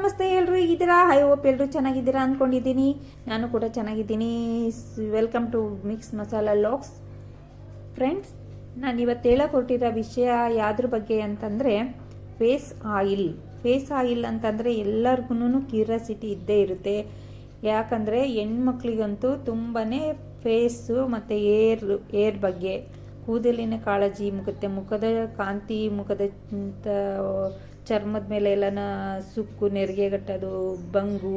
ನಮಸ್ತೆ ಎಲ್ಲರೂ ಹೇಗಿದ್ದೀರಾ? ಹೈ ಹೋಪ್ ಎಲ್ಲರೂ ಚೆನ್ನಾಗಿದ್ದೀರಾ ಅಂದ್ಕೊಂಡಿದ್ದೀನಿ. ನಾನು ಕೂಡ ಚೆನ್ನಾಗಿದ್ದೀನಿ. Welcome to mix masala LOX friends ನಾನು ಇವತ್ತು ಹೇಳಕ್ಕೆ ಹೊರಟಿರೋ ವಿಷಯ ಯಾವ್ದ್ರ ಬಗ್ಗೆ ಅಂತಂದರೆ ಫೇಸ್ ಆಯಿಲ್ ಫೇಸ್ ಆಯಿಲ್ ಅಂತಂದರೆ ಎಲ್ಲರಿಗೂ ಕ್ಯೂರಿಯಾಸಿಟಿ ಇದ್ದೇ ಇರುತ್ತೆ. ಯಾಕಂದರೆ ಹೆಣ್ಮಕ್ಳಿಗಂತೂ ತುಂಬಾ ಫೇಸು ಮತ್ತು ಏರ್ ಏರ್ ಬಗ್ಗೆ, ಕೂದಲಿನ ಕಾಳಜಿ, ಮುಖದ ಮುಖದ ಕಾಂತಿ, ಮುಖದ ಚರ್ಮದ ಮೇಲೆ ಎಲ್ಲನ ಸುಕ್ಕು, ನೆರಿಗೆ ಗಟ್ಟೋದು, ಬಂಗು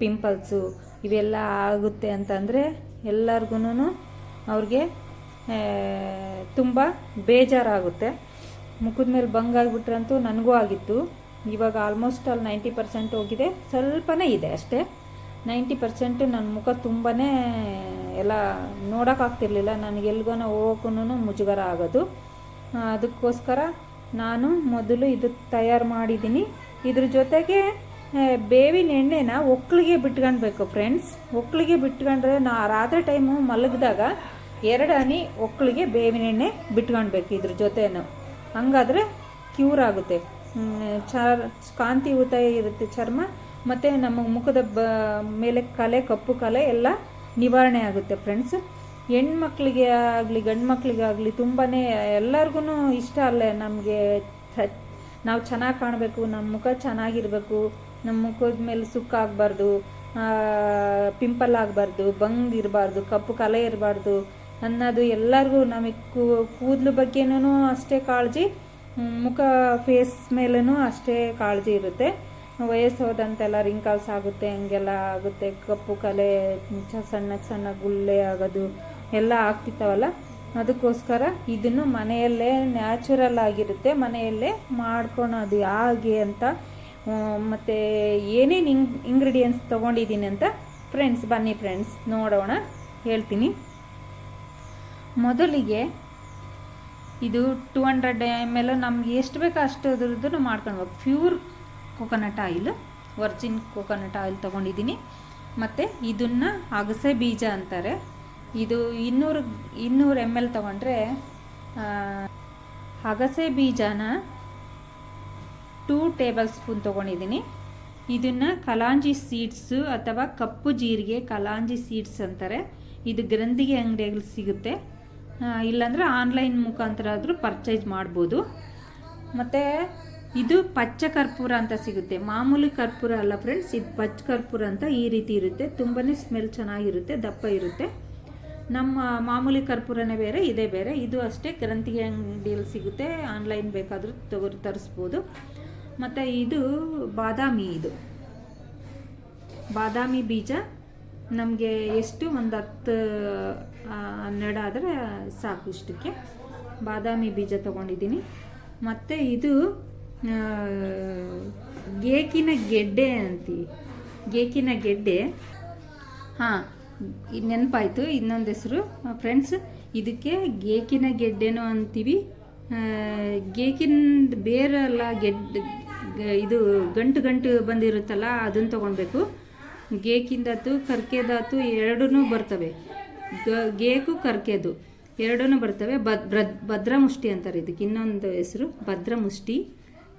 ಪಿಂಪಲ್ಸು ಇವೆಲ್ಲ ಆಗುತ್ತೆ ಅಂತಂದರೆ ಎಲ್ಲರಿಗೂ ಅವ್ರಿಗೆ ತುಂಬ ಬೇಜಾರಾಗುತ್ತೆ. ಮುಖದ ಮೇಲೆ ಬಂಗಾಗ್ಬಿಟ್ರಂತೂ ನನಗೂ ಆಗಿತ್ತು. ಇವಾಗ ಆಲ್ಮೋಸ್ಟ್ ಅಲ್ಲಿ ನೈಂಟಿ ಪರ್ಸೆಂಟ್ ಹೋಗಿದೆ. ಸ್ವಲ್ಪನೇ ಇದೆ ಅಷ್ಟೇ. ನೈಂಟಿ ಪರ್ಸೆಂಟ್ ನನ್ನ ಮುಖ ತುಂಬಾ ಎಲ್ಲ ನೋಡೋಕ್ಕಾಗ್ತಿರ್ಲಿಲ್ಲ ನನಗೆ ಹೋಗೋಕ್ಕೂ ಮುಜುಗರ ಆಗೋದು. ಅದಕ್ಕೋಸ್ಕರ ನಾನು ಮೊದಲು ಇದು ತಯಾರು ಮಾಡಿದ್ದೀನಿ. ಇದ್ರ ಜೊತೆಗೆ ಬೇವಿನ ಎಣ್ಣೆನ ಒಕ್ಕಳಿಗೆ ಬಿಟ್ಕೊಳ್ಬೇಕು ಫ್ರೆಂಡ್ಸ್ ಒಕ್ಕಳಿಗೆ ಬಿಟ್ಕೊಂಡ್ರೆ ನಾ ರಾತ್ರಿ ಟೈಮು ಮಲಗಿದಾಗ ಎರಡು ಹನಿ ಒಕ್ಕಳಿಗೆ ಬೇವಿನ ಎಣ್ಣೆ ಬಿಟ್ಕೊಳ್ಬೇಕು ಇದ್ರ ಜೊತೆನೂ. ಹಂಗಾದ್ರೆ ಕ್ಯೂರ್ ಆಗುತ್ತೆ. ಚರ್ ಕಾಂತಿಯುತ ಇರುತ್ತೆ ಚರ್ಮ, ಮತ್ತು ನಮ್ಮ ಮುಖದ ಬ, ಮೇಲೆ ಕಲೆ, ಕಪ್ಪು ಕಲೆ ಎಲ್ಲ ನಿವಾರಣೆ ಆಗುತ್ತೆ ಫ್ರೆಂಡ್ಸ್ ಹೆಣ್ಮಕ್ಳಿಗೆ ಆಗಲಿ ಗಂಡು ಮಕ್ಕಳಿಗಾಗಲಿ ತುಂಬಾ ಎಲ್ಲರಿಗೂ ಇಷ್ಟ ಅಲ್ಲೇ ನಮಗೆ ನಾವು ಚೆನ್ನಾಗಿ ಕಾಣಬೇಕು ನಮ್ಮ ಮುಖ ಚೆನ್ನಾಗಿರಬೇಕು ನಮ್ಮ ಮುಖದ ಮೇಲೆ ಸುಕ್ಕಾಗಬಾರ್ದು ಪಿಂಪಲ್ ಆಗಬಾರ್ದು ಬಂಗ್ ಇರಬಾರ್ದು, ಕಪ್ಪು ಕಲೆ ಇರಬಾರ್ದು ಅನ್ನೋದು ಎಲ್ಲರಿಗೂ ನಮಗೆ ಕೂದಲು ಬಗ್ಗೆನೂ ಅಷ್ಟೇ ಕಾಳಜಿ ಮುಖ ಫೇಸ್ ಮೇಲೂ ಅಷ್ಟೇ ಕಾಳಜಿ ಇರುತ್ತೆ. ವಯಸ್ಸು ಹೋದಂತೆಲ್ಲ ರಿಂಕಲ್ಸ್ ಆಗುತ್ತೆ, ಹಂಗೆಲ್ಲ ಆಗುತ್ತೆ, ಕಪ್ಪು ಕಲೆ, ಸಣ್ಣ ಸಣ್ಣ ಗುಳ್ಳೆ ಆಗೋದು ಎಲ್ಲ ಆಗ್ತಿತ್ತವಲ್ಲ? ಅದಕ್ಕೋಸ್ಕರ ಇದನ್ನು ಮನೆಯಲ್ಲೇ ನ್ಯಾಚುರಲ್ ಆಗಿರುತ್ತೆ. ಮನೆಯಲ್ಲೇ ಮಾಡ್ಕೊಳೋದು ಹಾಗೆ ಅಂತ ಮತ್ತು ಏನೇನು ಇಂಗ್ ಇಂಗ್ರೀಡಿಯೆಂಟ್ಸ್ ತೊಗೊಂಡಿದ್ದೀನಿ ಅಂತ ಫ್ರೆಂಡ್ಸ್ ಬನ್ನಿ ಫ್ರೆಂಡ್ಸ್ ನೋಡೋಣ, ಹೇಳ್ತೀನಿ. ಮೊದಲಿಗೆ ಇದು ಟು ಹಂಡ್ರೆಡ್ ಎಂ ಎಲ್ ನಮ್ಗೆ ಎಷ್ಟು ಬೇಕೋ ಅಷ್ಟು ಅದ್ರದ್ದು ಮಾಡ್ಕೊಳ್ಬೇಕು. Pure coconut oil virgin coconut oil ತೊಗೊಂಡಿದ್ದೀನಿ. ಮತ್ತು ಇದನ್ನು ಅಗಸೆ ಬೀಜ ಅಂತಾರೆ. ಇದು ಇನ್ನೂರು ಇನ್ನೂರು ಎಂ ಎಲ್ ತಗೊಂಡ್ರೆ ಅಗಸೆ ಬೀಜನ ಟೂ ಟೇಬಲ್ ಸ್ಪೂನ್ ತೊಗೊಂಡಿದ್ದೀನಿ. ಇದನ್ನು ಕಲಾಂಜಿ ಸೀಡ್ಸು ಅಥವಾ ಕಪ್ಪು ಜೀರಿಗೆ ಕಲಾಂಜಿ ಸೀಡ್ಸ್ ಅಂತಾರೆ. ಇದು ಗ್ರಂಥಿಗೆ ಅಂಗಡಿಯಲ್ಲಿ ಸಿಗುತ್ತೆ. ಇಲ್ಲಾಂದರೆ ಆನ್ಲೈನ್ ಮುಖಾಂತರ ಆದರೂ ಪರ್ಚೇಸ್ ಮಾಡ್ಬೋದು. ಮತ್ತು ಇದು ಪಚ್ಚ ಕರ್ಪೂರ ಅಂತ ಸಿಗುತ್ತೆ. ಮಾಮೂಲಿ ಕರ್ಪೂರ ಅಲ್ಲ ಫ್ರೆಂಡ್ಸ್ ಇದು ಪಚ್ಚ ಕರ್ಪೂರ ಅಂತ ಈ ರೀತಿ ಇರುತ್ತೆ. ತುಂಬಾ ಸ್ಮೆಲ್ ಚೆನ್ನಾಗಿರುತ್ತೆ, ದಪ್ಪ ಇರುತ್ತೆ. ನಮ್ಮ ಮಾಮೂಲಿ ಕರ್ಪೂರನೇ ಬೇರೆ, ಇದೇ ಬೇರೆ. ಇದು ಅಷ್ಟೇ, ಗ್ರಂಥಿಗೆ ಅಂಗಡಿಯಲ್ಲಿ ಸಿಗುತ್ತೆ. ಆನ್ಲೈನ್ ಬೇಕಾದರೂ ತಗೋ ತರಿಸ್ಬೋದು. ಮತ್ತು ಇದು ಬಾದಾಮಿ ಇದು. ಬಾದಾಮಿ ಬೀಜ ನಮಗೆ ಎಷ್ಟು? ಒಂದು ಹತ್ತು ಹನ್ನೆರಡು ಆದರೆ ಸಾಕು ಇಷ್ಟಕ್ಕೆ. ಬಾದಾಮಿ ಬೀಜ ತೊಗೊಂಡಿದ್ದೀನಿ. ಮತ್ತು ಇದು ಗೇಕಿನ ಗೆಡ್ಡೆ ಅಂತೀವಿ. ಗೇಕಿನ ಗೆಡ್ಡೆ. ಹಾಂ ಇದು ನೆನಪಾಯಿತು. ಇನ್ನೊಂದು ಹೆಸರು ಫ್ರೆಂಡ್ಸ್ ಇದಕ್ಕೆ ಗೇಕಿನ ಗೆಡ್ಡೆನೋ ಅಂತೀವಿ. ಗೇಕಿನ ಬೇರೆಲ್ಲ ಗೆಡ್ಡೆ ಇದು ಗಂಟು ಗಂಟು ಬಂದಿರುತ್ತಲ್ಲ ಅದನ್ನು ತೊಗೊಳ್ಬೇಕು ಗೇಕಿಂದಾತು ಕರ್ಕೆದಾತು ಎರಡೂ ಬರ್ತವೆ. ಗ, ಗೇಕು ಕರ್ಕೆದು ಎರಡೂ ಬರ್ತವೆ. ಬದ್ ಬ್ರದ್ ಭದ್ರಮುಷ್ಟಿ ಅಂತಾರೆ ಇದಕ್ಕೆ. ಇನ್ನೊಂದು ಹೆಸರು ಭದ್ರ ಮುಷ್ಟಿ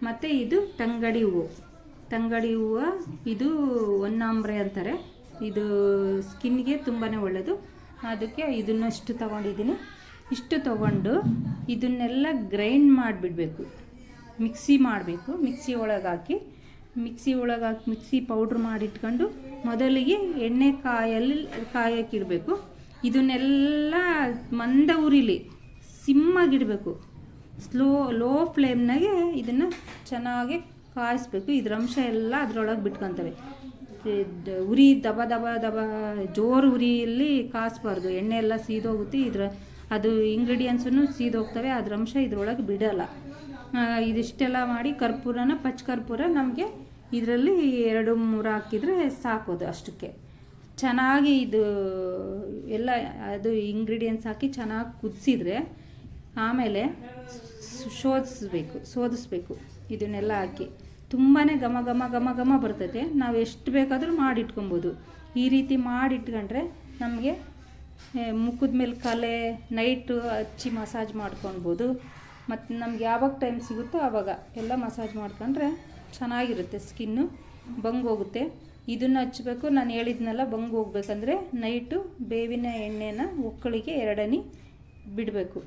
ಮತ್ತು ಇದು ತಂಗಡಿ ಹೂವು. ತಂಗಡಿ ಹೂವು, ಇದು ಒನ್ನಾಂಬ್ರೆ ಅಂತಾರೆ. ಇದು ಸ್ಕಿನ್ಗೆ ತುಂಬಾ ಒಳ್ಳೆಯದು ಅದಕ್ಕೆ ಇದನ್ನಷ್ಟು ತೊಗೊಂಡಿದ್ದೀನಿ. ಇಷ್ಟು ತೊಗೊಂಡು ಇದನ್ನೆಲ್ಲ ಗ್ರೈಂಡ್ ಮಾಡಿಬಿಡಬೇಕು. ಮಿಕ್ಸಿ ಮಾಡಬೇಕು. ಮಿಕ್ಸಿ ಒಳಗೆ ಹಾಕಿ, ಮಿಕ್ಸಿ ಒಳಗೆ ಹಾಕಿ, ಮಿಕ್ಸಿ ಪೌಡ್ರ್ ಮಾಡಿಟ್ಕೊಂಡು ಮೊದಲಿಗೆ ಎಣ್ಣೆ ಕಾಯಲ್ಲಿ ಕಾಯಕ್ಕಿಡಬೇಕು ಇದನ್ನೆಲ್ಲ ಮಂದ ಉರಿಲಿ ಸಿಮ್ಮಾಗಿಡಬೇಕು ಸ್ಲೋ, ಲೋ ಫ್ಲೇಮ್ನಾಗೆ ಇದನ್ನು ಚೆನ್ನಾಗಿ ಕಾಯಿಸ್ಬೇಕು. ಇದ್ರ ಅಂಶ ಎಲ್ಲ ಅದರೊಳಗೆ ಬಿಟ್ಕೊತವೆ. ಉರಿ, ದಬ ದಬ ದಬ, ಜೋರು ಉರಿಯಲ್ಲಿ ಕಾಸ್ಬಾರ್ದು. ಎಣ್ಣೆ ಎಲ್ಲ ಸೀದೋಗುತ್ತೆ. ಇದ್ರ ಅದು ಇಂಗ್ರೀಡಿಯೆಂಟ್ಸನ್ನು ಸೀದೋಗ್ತವೆ. ಅದ್ರ ಅಂಶ ಇದ್ರೊಳಗೆ ಬಿಡಲ್ಲ. ಇದಿಷ್ಟೆಲ್ಲ ಮಾಡಿ ಕರ್ಪೂರನ ಪಚ್ಚ ಕರ್ಪೂರ ನಮಗೆ ಇದರಲ್ಲಿ ಎರಡು, ಮೂರು ಹಾಕಿದರೆ ಸಾಕೋದು ಅಷ್ಟಕ್ಕೆ. ಚೆನ್ನಾಗಿ ಇದು ಎಲ್ಲ ಅದು ಇಂಗ್ರೀಡಿಯೆಂಟ್ಸ್ ಹಾಕಿ ಚೆನ್ನಾಗಿ ಕುದಿಸಿದ್ರೆ ಆಮೇಲೆ ಶೋಧಿಸ್ಬೇಕು ಶೋಧಿಸ್ಬೇಕು ಇದನ್ನೆಲ್ಲ ಹಾಕಿ. ತುಂಬಾ ಘಮ ಘಮ ಘಮ ಘಮ ಬರ್ತೈತೆ. ನಾವು ಎಷ್ಟು ಬೇಕಾದರೂ ಮಾಡಿಟ್ಕೊಬೋದು. ಈ ರೀತಿ ಮಾಡಿಟ್ಕೊಂಡ್ರೆ ನಮಗೆ ಮುಖದ ಮೇಲೆ ಕಲೆ ನೈಟು ಹಚ್ಚಿ ಮಸಾಜ್ ಮಾಡ್ಕೊಳ್ಬೋದು ಮತ್ತು ನಮ್ಗೆ ಯಾವಾಗ ಟೈಮ್ ಸಿಗುತ್ತೋ ಆವಾಗ ಎಲ್ಲ ಮಸಾಜ್ ಮಾಡ್ಕೊಂಡ್ರೆ ಚೆನ್ನಾಗಿರುತ್ತೆ ಸ್ಕಿನ್ನು, ಬಂಗ್ ಹೋಗುತ್ತೆ. ಇದನ್ನು ಹಚ್ಚಬೇಕು ನಾನು ಹೇಳಿದ್ನಲ್ಲ, ಬಂಗ್ ಹೋಗ್ಬೇಕಂದ್ರೆ ನೈಟು ಬೇವಿನ ಎಣ್ಣೆನ ಒಕ್ಕಳಿಗೆ ಎರಡನಿ ಬಿಡಬೇಕು.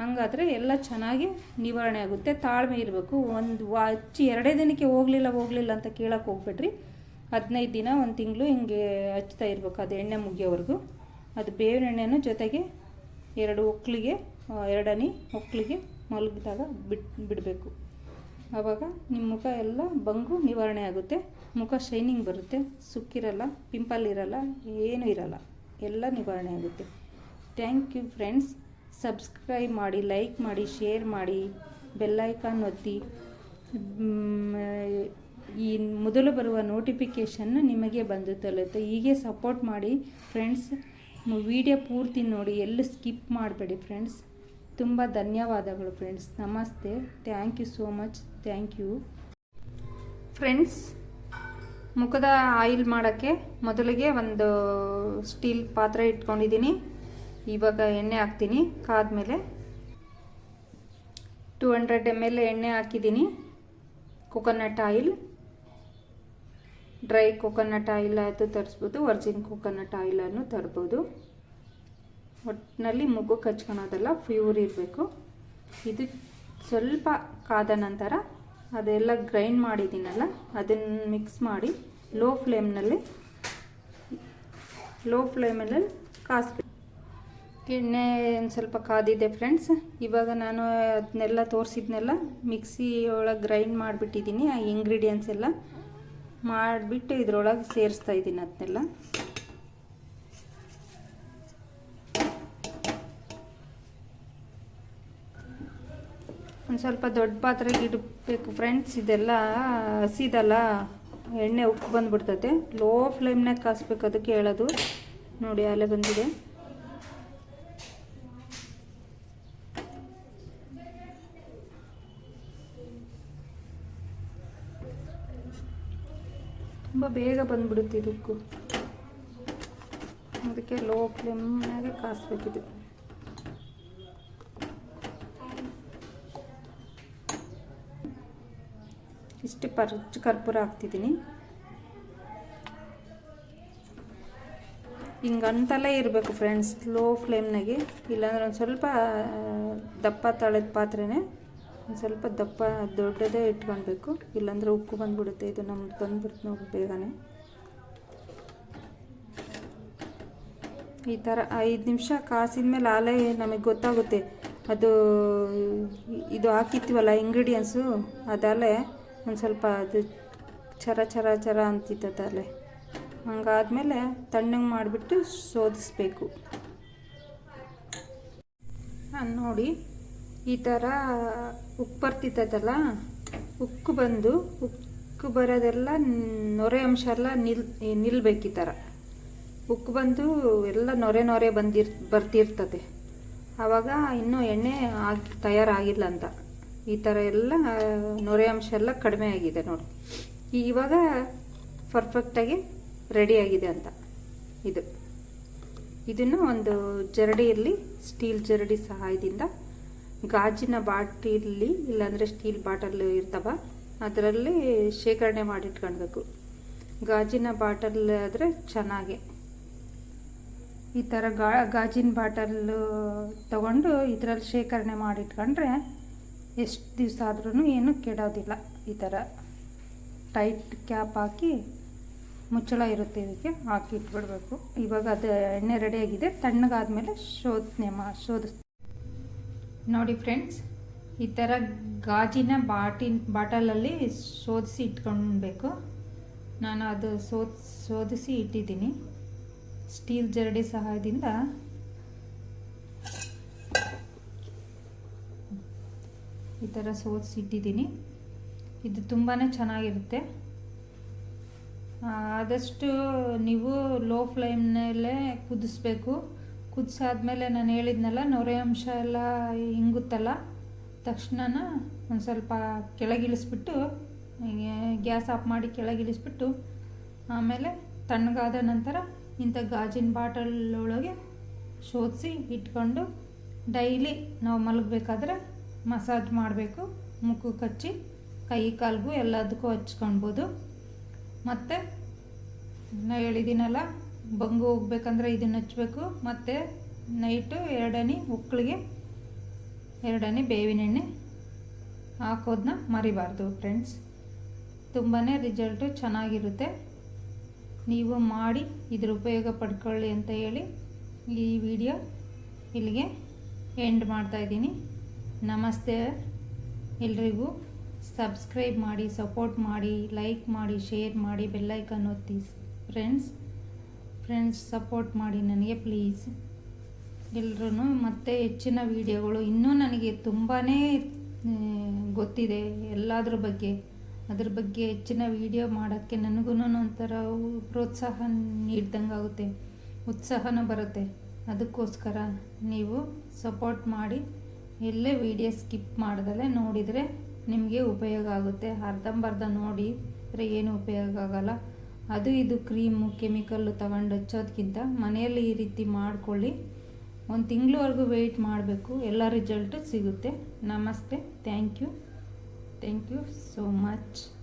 ಹಂಗಾದರೆ ಎಲ್ಲ ಚೆನ್ನಾಗಿ ನಿವಾರಣೆ ಆಗುತ್ತೆ. ತಾಳ್ಮೆ ಇರಬೇಕು. ಒಂದು ವಾ ಹಚ್ಚಿ ಎರಡೇ ದಿನಕ್ಕೆ ಹೋಗಲಿಲ್ಲ ಹೋಗಲಿಲ್ಲ ಅಂತ ಕೇಳೋಕೆ ಹೋಗ್ಬಿಟ್ರಿ ಹದಿನೈದು ದಿನ, ಒಂದು ತಿಂಗಳು ಹಿಂಗೆ ಹಚ್ತಾ ಇರಬೇಕು. ಅದು ಎಣ್ಣೆ ಮುಗಿಯೋವರೆಗೂ. ಅದು ಬೇವಿನ ಎಣ್ಣೆನೂ ಜೊತೆಗೆ ಎರಡು ಒಕ್ಕಲಿಗೆ ಎರಡನಿ ಒಕ್ಕಲಿಗೆ ಮಲಗಿದಾಗ ಬಿಟ್, ಬಿಡಬೇಕು. ಆವಾಗ ನಿಮ್ಮ ಮುಖ ಎಲ್ಲ ಬಂಗು ನಿವಾರಣೆ ಆಗುತ್ತೆ. ಮುಖ ಶೈನಿಂಗ್ ಬರುತ್ತೆ. ಸುಕ್ಕಿರಲ್ಲ, ಪಿಂಪಲ್ ಇರಲ್ಲ, ಏನೂ ಇರಲ್ಲ. ಎಲ್ಲ ನಿವಾರಣೆ ಆಗುತ್ತೆ. Thank you friends. ಸಬ್ಸ್ಕ್ರೈಬ್ ಮಾಡಿ, ಲೈಕ್ ಮಾಡಿ, ಶೇರ್ ಮಾಡಿ ಬೆಲ್ಲೈಕಾನ್ ಒತ್ತಿ. ಈ ಮೊದಲು ಬರುವ ನೋಟಿಫಿಕೇಷನ್ನು ನಿಮಗೆ ಬಂದು ತಲುತ್ತೆ ಹೀಗೆ ಸಪೋರ್ಟ್ ಮಾಡಿ ಫ್ರೆಂಡ್ಸ್. ವಿಡಿಯೋ ಪೂರ್ತಿ ನೋಡಿ, ಎಲ್ಲೂ ಸ್ಕಿಪ್ ಮಾಡಬೇಡಿ ಫ್ರೆಂಡ್ಸ್. ತುಂಬ ಧನ್ಯವಾದಗಳು ಫ್ರೆಂಡ್ಸ್. ನಮಸ್ತೆ. Thank you so much. Thank you. Friends, ಮುಖದ ಆಯಿಲ್ ಮಾಡೋಕ್ಕೆ ಮೊದಲಿಗೆ ಒಂದು ಸ್ಟೀಲ್ ಪಾತ್ರೆ ಇಟ್ಕೊಂಡಿದ್ದೀನಿ. ಇವಾಗ ಎಣ್ಣೆ ಹಾಕ್ತೀನಿ. ಕಾದ್ಮೇಲೆ ಟೂ ಹಂಡ್ರೆಡ್ ಎಂ ಎಲ್ ಎಣ್ಣೆ ಹಾಕಿದ್ದೀನಿ. Coconut oil dry coconut oil ಆಯಿತು ತರಿಸ್ಬೋದು ವರ್ಜಿನ್ ಕೊಕೊನಟ್ ಆಯಿಲನ್ನು ತರ್ಬೋದು. ಒಟ್ಟಿನಲ್ಲಿ ಮುಗ್ಗು ಕಚ್ಕೊಳೋದೆಲ್ಲ ಪ್ಯೂರ್ ಇರಬೇಕು. ಇದು ಸ್ವಲ್ಪ ಕಾದ ನಂತರ ಅದೆಲ್ಲ ಗ್ರೈಂಡ್ ಮಾಡಿದ್ದೀನಲ್ಲ, ಅದನ್ನು ಮಿಕ್ಸ್ ಮಾಡಿ ಲೋ ಫ್ಲೇಮ್ನಲ್ಲಿ ಲೋ ಫ್ಲೇಮಲ್ಲಿ ಕಾಸ್ಬೇಕು. ಎಣ್ಣೆ ಒಂದು ಸ್ವಲ್ಪ ಕಾದಿದೆ ಫ್ರೆಂಡ್ಸ್ ಇವಾಗ ನಾನು ಅದನ್ನೆಲ್ಲ ತೋರಿಸಿದ್ನೆಲ್ಲ, ಮಿಕ್ಸಿ ಒಳಗೆ ಗ್ರೈಂಡ್ ಮಾಡಿಬಿಟ್ಟಿದ್ದೀನಿ ಆ ಇಂಗ್ರೀಡಿಯೆಂಟ್ಸ್ ಎಲ್ಲ. ಮಾಡಿಬಿಟ್ಟು ಇದ್ರೊಳಗೆ ಸೇರಿಸ್ತಾ ಇದ್ದೀನಿ ಅದನ್ನೆಲ್ಲ ಒಂದು ಸ್ವಲ್ಪ ದೊಡ್ಡ ಪಾತ್ರೆಗೆ ಇಡಬೇಕು ಫ್ರೆಂಡ್ಸ್ ಇದೆಲ್ಲ ಹಸಿದಲ್ಲ, ಎಣ್ಣೆ ಉಪ್ಪು ಬಂದುಬಿಡ್ತೈತೆ. ಲೋ ಫ್ಲೇಮ್ನಾಗ ಕಾಸ್ಬೇಕು ಅದಕ್ಕೆ ಹೇಳೋದು. ನೋಡಿ ಅಲ್ಲೇ ಬಂದಿದೆ. ಬೇಗ ಬಂದ್ಬಿಡುತ್ತೆ ಇದಕ್ಕೂ. ಅದಕ್ಕೆ ಲೋ ಫ್ಲೇಮ್ನಾಗೆ ಕಾಸ್ಬೇಕಿದು. ಇಷ್ಟು ಪರ್ಚ್ ಕರ್ಪೂರ ಹಾಕ್ತಿದ್ದೀನಿ. ಹಿಂಗೆ ಅಂತಲೇ ಇರಬೇಕು ಫ್ರೆಂಡ್ಸ್, ಲೋ ಫ್ಲೇಮ್ನಾಗೆ. ಇಲ್ಲಾಂದ್ರೆ ಒಂದು ಸ್ವಲ್ಪ ದಪ್ಪ ತಳದ ಪಾತ್ರೆನೇ ಒಂದು ಸ್ವಲ್ಪ ದಪ್ಪ, ದೊಡ್ಡದೇ ಇಟ್ಕೊಳ್ಬೇಕು. ಇಲ್ಲಾಂದರೆ ಉಕ್ಕು ಬಂದ್ಬಿಡುತ್ತೆ. ಇದು ನಮ್ಗೆ ಬಂದ್ಬಿಡ್ತು ನೋಡಿ ಬೇಗನೆ. ಈ ಥರ ಐದು ನಿಮಿಷ ಕಾಸಿದ ಮೇಲೆ ಆಲೇ ನಮಗೆ ಗೊತ್ತಾಗುತ್ತೆ. ಅದು ಇದು ಹಾಕಿತ್ತೀವಲ್ಲ ಇಂಗ್ರೀಡಿಯೆಂಟ್ಸು ಅದಲ್ಲೇ ಒಂದು ಸ್ವಲ್ಪ ಅದು ಚರ ಚರ ಚರ ಅಂತಿತ್ತದ ಹಂಗಾದಮೇಲೆ ತಣ್ಣಗೆ ಮಾಡಿಬಿಟ್ಟು ಶೋಧಿಸ್ಬೇಕು ನೋಡಿ ಈ ಥರ ಉಕ್ಕು ಬರ್ತಿತ್ತದಲ್ಲ? ಉಕ್ಕು ಬಂದು ಉಕ್ಕು ಬರೋದೆಲ್ಲ ನೊರೆ ಅಂಶ ಎಲ್ಲ ನಿಲ್ ನಿಲ್ಬೇಕು ಈ ಥರ ಉಕ್ಕು ಬಂದು ಎಲ್ಲ ನೊರೆ ನೊರೆ ಬಂದಿರ್, ಬರ್ತಿರ್ತದೆ. ಆವಾಗ ಇನ್ನೂ ಎಣ್ಣೆ ಆಗಿ, ತಯಾರಾಗಿಲ್ಲ ಅಂತ. ಈ ಥರ ಎಲ್ಲ ನೊರೆ ಅಂಶ ಎಲ್ಲ ಕಡಿಮೆ ಆಗಿದೆ ನೋಡಿ. ಇವಾಗ ಪರ್ಫೆಕ್ಟಾಗಿ ರೆಡಿಯಾಗಿದೆ ಅಂತ ಇದು. ಇದನ್ನು ಒಂದು ಜರಡಿಯಲ್ಲಿ ಸ್ಟೀಲ್ ಜರಡಿ ಸಹಾಯದಿಂದ ಗಾಜಿನ ಬಾಟಲಿ ಇಲ್ಲಾಂದರೆ ಸ್ಟೀಲ್ ಬಾಟಲ್ ಇರ್ತವ, ಅದರಲ್ಲಿ ಶೇಖರಣೆ ಮಾಡಿಟ್ಕೊಳ್ಬೇಕು. ಗಾಜಿನ ಬಾಟಲ್ ಆದರೆ ಚೆನ್ನಾಗೆ. ಈ ಥರ ಗಾ, ಗಾಜಿನ ಬಾಟಲ್ಲು ತಗೊಂಡು ಇದರಲ್ಲಿ ಶೇಖರಣೆ ಮಾಡಿಟ್ಕೊಂಡ್ರೆ ಎಷ್ಟು ದಿವಸ ಆದ್ರೂ ಏನು ಕೆಡೋದಿಲ್ಲ. ಈ ಥರ ಟೈಟ್ ಕ್ಯಾಪ್ ಹಾಕಿ ಮುಚ್ಚಳ ಇರುತ್ತೆ ಇದಕ್ಕೆ ಹಾಕಿ ಇಟ್ಬಿಡ್ಬೇಕು ಇವಾಗ ಅದು ಎಣ್ಣೆ ರೆಡಿಯಾಗಿದೆ ತಣ್ಣಗಾದ್ಮೇಲೆ ಶೋಧನೆ ಮಾ, ಶೋಧಿಸ್ ನೋಡಿ ಫ್ರೆಂಡ್ಸ್, ಈ ಥರ ಗಾಜಿನ ಬಾಟಿನ್ ಬಾಟಲಲ್ಲಿ ಶೋಧಿಸಿ ಇಟ್ಕೊಳ್ಬೇಕು ನಾನು ಅದು ಶೋಧ್ ಶೋಧಿಸಿ ಇಟ್ಟಿದ್ದೀನಿ. ಸ್ಟೀಲ್ ಜರಡಿ ಸಹಾಯದಿಂದ. ಈ ಥರ ಸೋದಿಸಿ ಇಟ್ಟಿದ್ದೀನಿ. ಇದು ತುಂಬಾ ಚೆನ್ನಾಗಿರುತ್ತೆ. ಆದಷ್ಟು ನೀವು ಲೋ ಫ್ಲೇಮ್ನಲ್ಲೇ ಕುದಿಸ್ಬೇಕು. ಕುದಿಸಾದ್ಮೇಲೆ ನಾನು ಹೇಳಿದ್ನಲ್ಲ, ನೊರೆ ಅಂಶ ಎಲ್ಲ ಹಿಂಗುತ್ತಲ್ಲ ತಕ್ಷಣ ಒಂದು ಸ್ವಲ್ಪ ಕೆಳಗಿಳಿಸ್ಬಿಟ್ಟು ಗ್ಯಾಸ್ ಆಫ್ ಮಾಡಿ ಕೆಳಗಿಳಿಸ್ಬಿಟ್ಟು, ಆಮೇಲೆ ತಣ್ಣಗಾದ ನಂತರ ಇಂಥ ಗಾಜಿನ ಬಾಟಲ್ ಒಳಗೆ ಶೋಧಿಸಿ ಇಟ್ಕೊಂಡು, ಡೈಲಿ ನಾವು ಮಲಗಬೇಕಾದ್ರೆ ಮಸಾಜ್ ಮಾಡಬೇಕು ಮುಖಕ್ಕೆ ಹಚ್ಚಿ ಕೈ ಕಾಲಿಗೂ ಎಲ್ಲದಕ್ಕೂ ಹಚ್ಕೊಳ್ಬೋದು. ಮತ್ತು ನಾ ಹೇಳಿದ್ದೀನಲ್ಲ ಬಂಗು ಹೋಗ್ಬೇಕಂದ್ರೆ ಇದನ್ನು ಹಚ್ಚಬೇಕು ಮತ್ತು ನೈಟು ಎರಡನೇ ಉಕ್ಕಳಿಗೆ ಎರಡನೇ ಬೇವಿನ ಎಣ್ಣೆ ಹಾಕೋದನ್ನ ಮರಿಬಾರ್ದು ಫ್ರೆಂಡ್ಸ್ ತುಂಬಾ ರಿಸಲ್ಟು ಚೆನ್ನಾಗಿರುತ್ತೆ. ನೀವು ಮಾಡಿ ಇದ್ರ ಉಪಯೋಗ ಪಡ್ಕೊಳ್ಳಿ ಅಂತ ಹೇಳಿ ಈ ವಿಡಿಯೋ ಇಲ್ಲಿಗೆ ಎಂಡ್ ಮಾಡ್ತಾಯಿದ್ದೀನಿ ನಮಸ್ತೆ ಎಲ್ರಿಗೂ. ಸಬ್ಸ್ಕ್ರೈಬ್ ಮಾಡಿ ಸಪೋರ್ಟ್ ಮಾಡಿ ಲೈಕ್ ಮಾಡಿ ಶೇರ್ ಮಾಡಿ ಬೆಲ್ಲೈಕನ್ ಒತ್ತಿ ಫ್ರೆಂಡ್ಸ್ ಫ್ರೆಂಡ್ಸ್ ಸಪೋರ್ಟ್ ಮಾಡಿ ನನಗೆ ಪ್ಲೀಸ್ ಎಲ್ಲರೂ ಮತ್ತೆ ಹೆಚ್ಚಿನ ವಿಡಿಯೋಗಳು ಇನ್ನೂ ನನಗೆ ತುಂಬಾ ಗೊತ್ತಿದೆ ಎಲ್ಲದ್ರ ಬಗ್ಗೆ. ಅದ್ರ ಬಗ್ಗೆ ಹೆಚ್ಚಿನ ವಿಡಿಯೋ ಮಾಡೋಕ್ಕೆ ನನಗೂ ಒಂಥರ ಪ್ರೋತ್ಸಾಹ ನೀಡ್ದಂಗೆ ಆಗುತ್ತೆ, ಉತ್ಸಾಹನೂ ಬರುತ್ತೆ. ಅದಕ್ಕೋಸ್ಕರ ನೀವು ಸಪೋರ್ಟ್ ಮಾಡಿ, ಎಲ್ಲೇ ವೀಡಿಯೋ ಸ್ಕಿಪ್ ಮಾಡಿದ್ರೆ ನೋಡಿದರೆ ನಿಮಗೆ ಉಪಯೋಗ ಆಗುತ್ತೆ. ಅರ್ಧಂಬರ್ಧ ನೋಡಿ ಅಂದರೆ ಏನು ಉಪಯೋಗ ಆಗಲ್ಲ. ಅದು ಇದು ಕ್ರೀಮು, ಕೆಮಿಕಲ್ಲು ತಗೊಂಡು ಹಚ್ಚೋದಕ್ಕಿಂತ ಮನೆಯಲ್ಲಿ ಈ ರೀತಿ ಮಾಡಿಕೊಳ್ಳಿ. ಒಂದು ತಿಂಗಳವರೆಗೂ ವೆಯ್ಟ್ ಮಾಡಬೇಕು. ಎಲ್ಲ ರಿಸಲ್ಟು ಸಿಗುತ್ತೆ. ನಮಸ್ತೆ. Thank you thank you so much